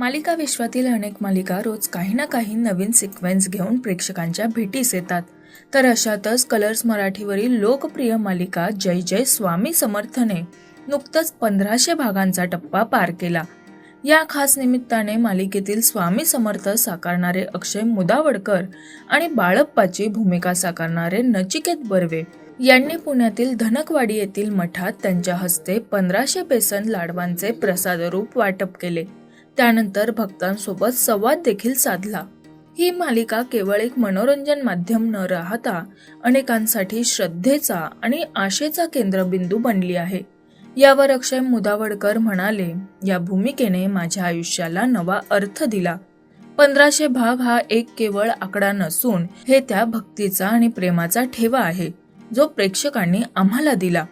मालिका विश्वातील अनेक मालिका रोज काही ना काही नवीन सिक्वेन्स घेऊन प्रेक्षकांच्या भेटीस येतात. तर अशातच कलर्स मराठीवरील लोकप्रिय मालिका जय जय स्वामी समर्थने नुकतंच पंधराशे भागांचा टप्पा पार केला. या खास निमित्ताने मालिकेतील स्वामी समर्थ साकारणारे अक्षय मुदावडकर आणि बाळप्पाची भूमिका साकारणारे नचिकेत बर्वे यांनी पुण्यातील धनकवाडी येथील मठात त्यांच्या हस्ते पंधराशे बेसन लाडवांचे प्रसादरूप वाटप केले. त्यानंतर भक्तांसोबत संवाद देखील साधला. ही मालिका केवळ एक मनोरंजन माध्यम न राहता अनेकांसाठी श्रद्धेचा आणि आशेचा केंद्रबिंदू बनली आहे. यावर अक्षय मुदावडकर म्हणाले या भूमिकेने माझ्या आयुष्याला नवा अर्थ दिला. पंधराशे भाग हा एक केवळ आकडा नसून हे त्या भक्तीचा आणि प्रेमाचा ठेवा आहे जो प्रेक्षकांनी आम्हाला दिला.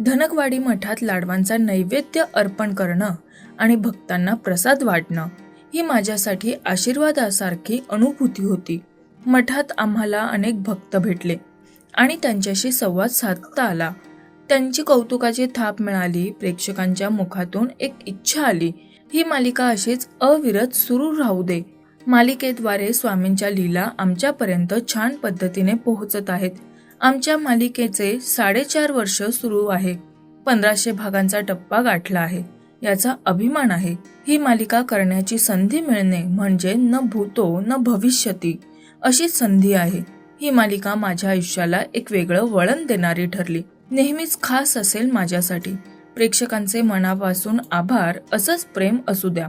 धनकवाडी मठात लाडवांचा नैवेद्य अर्पण करणं आणि भक्तांना प्रसाद वाटणं ही माझ्यासाठी आशीर्वादासारखी अनुभूती होती. मठात आम्हाला अनेक भक्त भेटले आणि त्यांच्याशी संवाद साधता आला. त्यांची कौतुकाची थाप मिळाली प्रेक्षकांच्या मुखातून एक इच्छा आली ही मालिका अशीच अविरत सुरू राहू दे. मालिकेद्वारे स्वामींच्या लीला आमच्यापर्यंत छान पद्धतीने पोहोचत आहेत. आमच्या मालिकेचे साडेचार वर्ष सुरू आहे. पंधराशे भागांचा टप्पा गाठला आहे. याचा अभिमान आहे. ही मालिका करण्याची संधी मिळणे म्हणजे न भूतो न भविष्यती अशी संधी आहे. ही मालिका माझ्या आयुष्याला एक वेगळं वळण देणारी ठरली. नेहमीच खास असेल माझ्यासाठी. प्रेक्षकांचे मनापासून आभार असंच प्रेम असू द्या.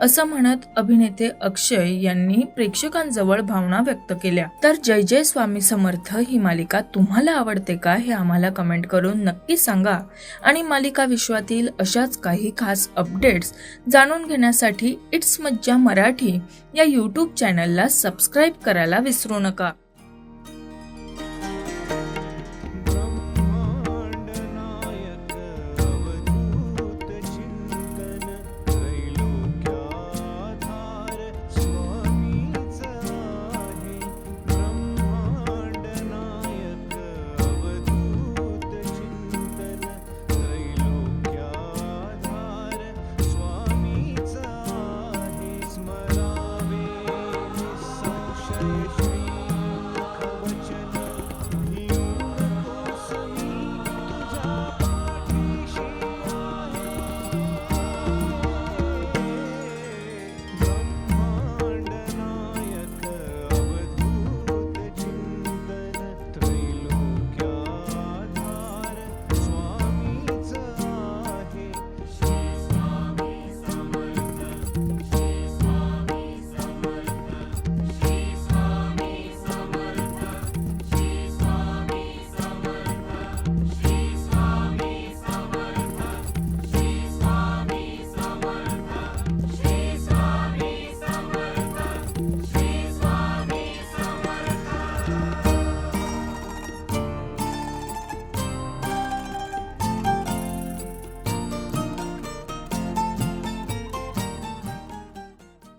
असं म्हणत अभिनेते अक्षय यांनी प्रेक्षकांजवळ भावना व्यक्त केल्या. तर जय जय स्वामी समर्थ ही मालिका तुम्हाला आवडते का हे आम्हाला कमेंट करून नक्की सांगा. आणि मालिका विश्वातील अशाच काही खास अपडेट्स जाणून घेण्यासाठी इट्स मज्जा मराठी या यूट्यूब चॅनलला सबस्क्राईब करायला विसरू नका. You.